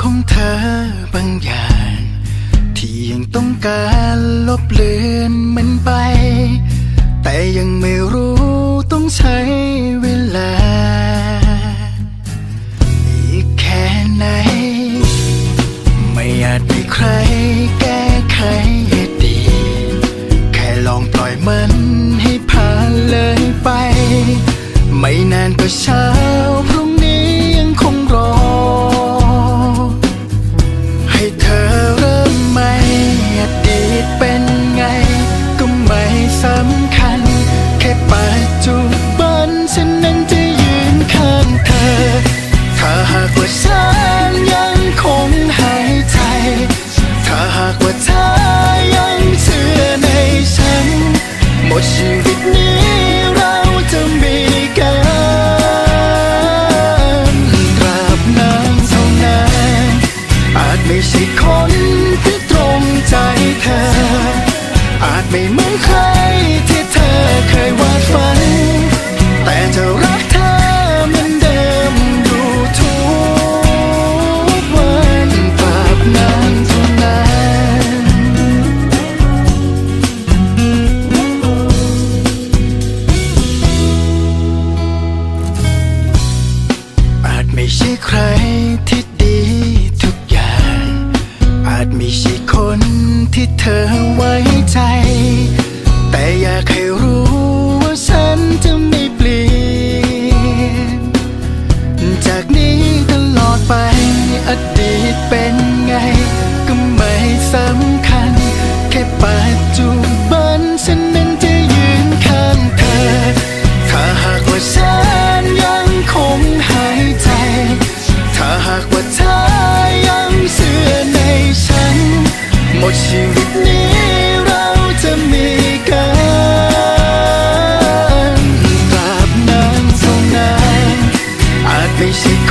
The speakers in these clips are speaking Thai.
ของเธอบางอย่าง ที่ยังต้องการลบเลือนมันไป แต่ยังไม่รู้ต้องใช้เวลา อีกแค่ไหน ไม่อาจมีใครแก้ไขให้ดี แค่ลองปล่อยมันให้ผ่าน ให้เธอเริ่มใหม่อดีตเป็นไง ก็ไม่สำคัญ แค่ปัจจุบันฉันนั้นจะยืนข้างเธอ ถ้าหากว่าฉัน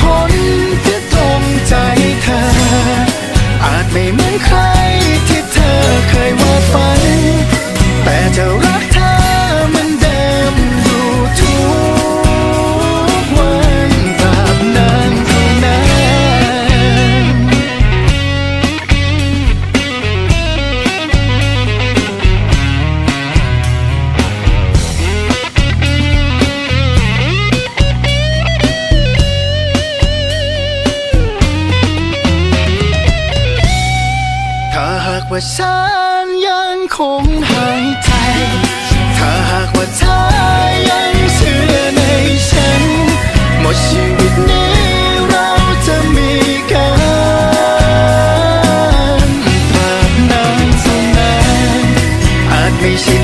คนที่ตรงใจเธอ อาจไม่เหมือนใคร ว่าฉันยังคงหายใจ ถ้าหากว่าเธอยังเชื่อในฉัน หมดชีวิตนี้เราจะมีกันตราบนานเท่านานอาจไม่ใช่